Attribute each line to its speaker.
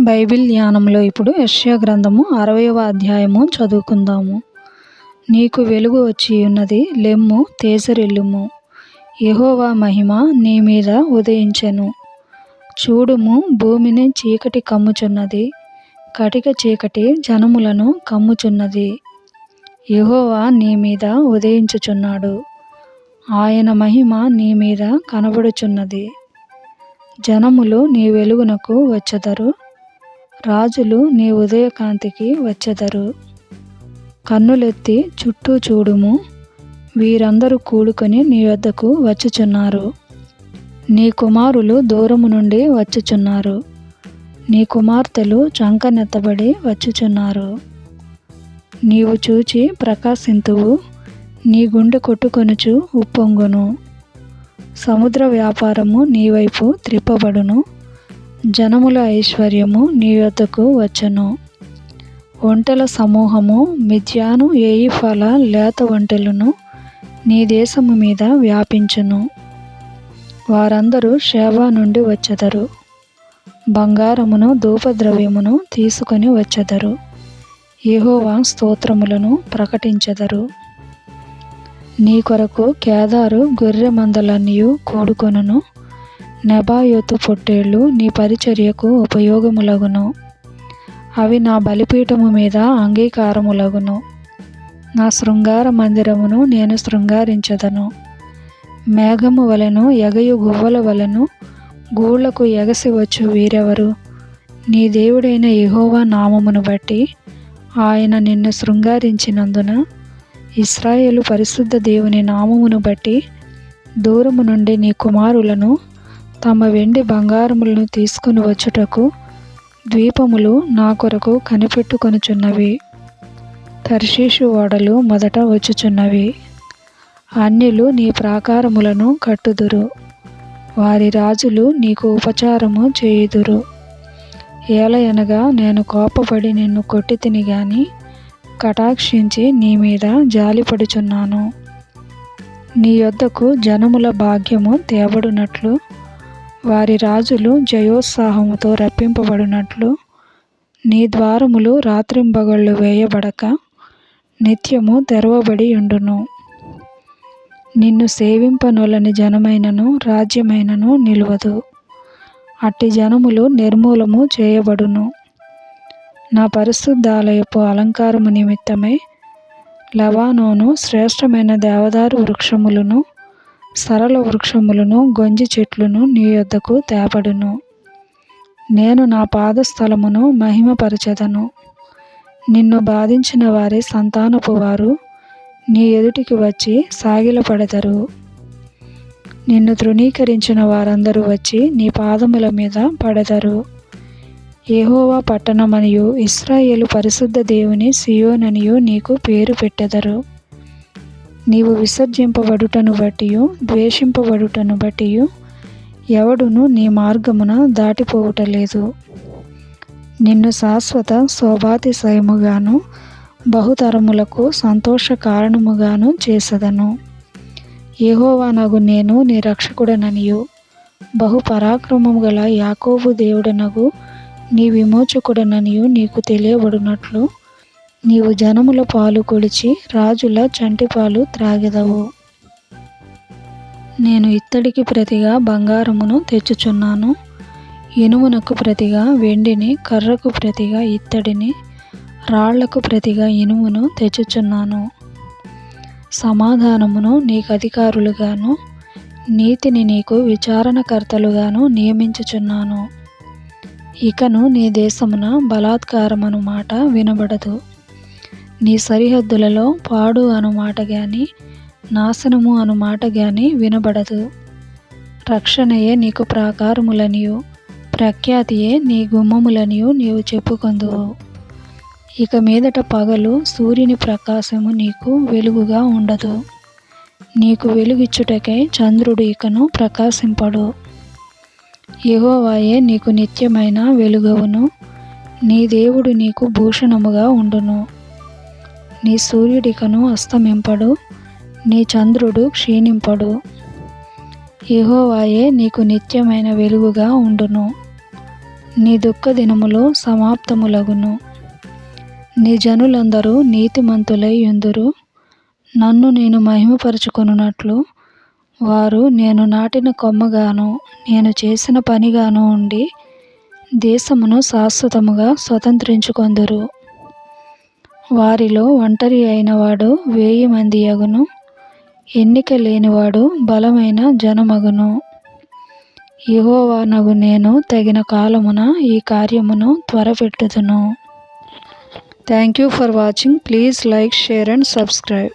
Speaker 1: Bible ధ్యానంలో ఇప్పుడు యశ్వ గ్రంథము అరవయవ అధ్యాయము చదువుకుందాము. నీకు వెలుగు వచ్చి ఉన్నది లెమ్ము తేజరిల్లుము. యహోవా మహిమ నీ మీద ఉదయించెను. చూడుము భూమిని చీకటి కమ్ముచున్నది కటిక చీకటి జనములను కమ్ముచున్నది. యహోవా నీ మీద ఉదయించుచున్నాడు ఆయన మహిమ నీ మీద కనబడుచున్నది. జనములు నీ వెలుగునకు వచ్చెదరు రాజులు నీ ఉదయకాంతికి వచ్చెదరు. కన్నులెత్తి చుట్టూ చూడుము. వీరందరూ కూడుకొని నీ వద్దకు వచ్చుచున్నారు. నీ కుమారులు దూరము నుండి వచ్చుచున్నారు. నీ కుమార్తెలు చంకనెత్తబడి వచ్చుచున్నారు. నీవు చూచి ప్రకాశింతువు. నీ గుండె కొట్టుకొనుచు ఉప్పొంగును. సముద్ర వ్యాపారము నీ వైపు త్రిప్పబడును. జనముల ఐశ్వర్యము నీ వద్దకు వచ్చును. ఒంటెల సమూహము మిథ్యాను ఏయిఫల లేత ఒంటెలను నీ దేశము మీద వ్యాపించును. వారందరూ షేబా నుండి వచ్చెదరు. బంగారమును ధూపద్రవ్యమును తీసుకొని వచ్చెదరు. యహోవా స్తోత్రములను ప్రకటించెదరు. నీ కొరకు కేదారు గొర్రె మందలన్నీయు కూడుకొనును. నెబాయోతు పొట్టేళ్ళు నీ పరిచర్యకు ఉపయోగములగును. అవి నా బలిపీఠము మీద అంగీకారములగును. నా శృంగార మందిరమును నేను శృంగారించదను. మేఘము వలను ఎగయు గువ్వల వలను గూళ్ళకు ఎగసి వచ్చు వీరెవరు? నీ దేవుడైన యహోవా నామమును బట్టి ఆయన నిన్ను శృంగారించినందున ఇస్రాయేలు పరిశుద్ధ దేవుని నామమును బట్టి దూరము నుండి నీ కుమారులను తమ వెండి బంగారములను తీసుకుని వచ్చుటకు ద్వీపములు నా కొరకు కనిపెట్టుకొనుచున్నవి. తర్షీషు ఓడలు మొదట వచ్చుచున్నవి. అన్యులు నీ ప్రాకారములను కట్టుదురు. వారి రాజులు నీకు ఉపచారము చేయుదురు. ఏలయనగా నేను కోపపడి నిన్ను కొట్టి తిని గాని కటాక్షించి నీ మీద జాలిపడుచున్నాను. నీ యొద్దకు జనముల భాగ్యము తేబడునట్లు వారి రాజులు జయోత్సాహముతో రప్పింపబడినట్లు నీ ద్వారములు రాత్రింబగళ్ళు వేయబడక నిత్యము తెరవబడి ఉండును. నిన్ను సేవింపనొలని జనమైనను రాజ్యమైనను నిలువదు. అట్టి జనములు నిర్మూలము చేయబడును. నా పరిశుద్ధాలయపు అలంకారము నిమిత్తమై లవానోను శ్రేష్టమైన దేవదారు వృక్షములను సరళ వృక్షములను గొంజి చెట్లును నీ యొద్దకు తేపడును నేను నా పాదస్థలమును మహిమపరచెదను. నిన్ను బాధించిన వారి సంతానపు వారు నీ ఎదుటికి వచ్చి సాగిలపడదరు. నిన్ను తృణీకరించిన వారందరూ వచ్చి నీ పాదముల మీద పడదరు. ఏహోవా పట్టణమనియు ఇస్రాయేలు పరిశుద్ధ దేవుని సియోననియు నీకు పేరు పెట్టెదరు. నీవు విసర్జింపబడుటను బట్టియు ద్వేషింపబడుటను బట్టియు ఎవడును నీ మార్గమున దాటిపోవుటలేదు. నిన్ను శాశ్వత శోభాతిశయముగాను బహుతరములకు సంతోష కారణముగాను చేసెదను యెహోవానగు నేను నీ రక్షకుడననియు. బహు పరాక్రమము గల యాకోబు దేవుడనగు నీ విమోచకుడననియు నీకు తెలియబడినట్లు నీవు జనముల పాలు కొలిచి రాజుల చంటి పాలు త్రాగెదవు. నేను ఇత్తడికి ప్రతిగా బంగారమును తెచ్చుచున్నాను. ఇనుమునకు ప్రతిగా వెండిని కర్రకు ప్రతిగా ఇత్తడిని రాళ్ళకు ప్రతిగా ఇనుమును తెచ్చుచున్నాను. సమాధానమును నీకు అధికారులుగాను నీతిని నీకు విచారణకర్తలుగాను నియమించుచున్నాను. ఇకను నీ దేశమున బలాత్కారమను మాట వినబడదు. నీ సరిహద్దులలో పాడు అను మాట గాని నాశనము అను మాట గాని వినబడదు. రక్షణయే నీకు ప్రాకారములనియు ప్రఖ్యాతియే నీ గుమ్మములనియు నీవు చెప్పుకొందువు. ఇక మీదట పగలు సూర్యుని ప్రకాశము నీకు వెలుగుగా ఉండదు. నీకు వెలుగిచ్చుటకై చంద్రుడు ఇకను ప్రకాశింపడు. యహోవాయే నీకు నిత్యమైన వెలుగవును. నీ దేవుడు నీకు భూషణముగా ఉండును. నీ సూర్యుడికను అస్తమింపడు నీ చంద్రుడు క్షీణింపడు. యెహోవాయే నీకు నిత్యమైన వెలుగుగా ఉండును. నీ దుఃఖ దినములు సమాప్తములగును. నీ జనులందరూ నీతిమంతులై ఎందురు నన్ను నేను మహిమపరుచుకొనున్నట్లు వారు నేను నాటిన కొమ్మగాను నేను చేసిన పనిగాను ఉండి దేశమును శాశ్వతముగా స్వతంత్రించుకొందురు. వారిలో ఒంటరి అయినవాడు వేయి మంది అగును ఎన్నిక లేనివాడు బలమైన జనమగును. యహోవానగు నేను తగిన కాలమున ఈ కార్యమును త్వరపెట్టుదును. Thank you for watching please like share and subscribe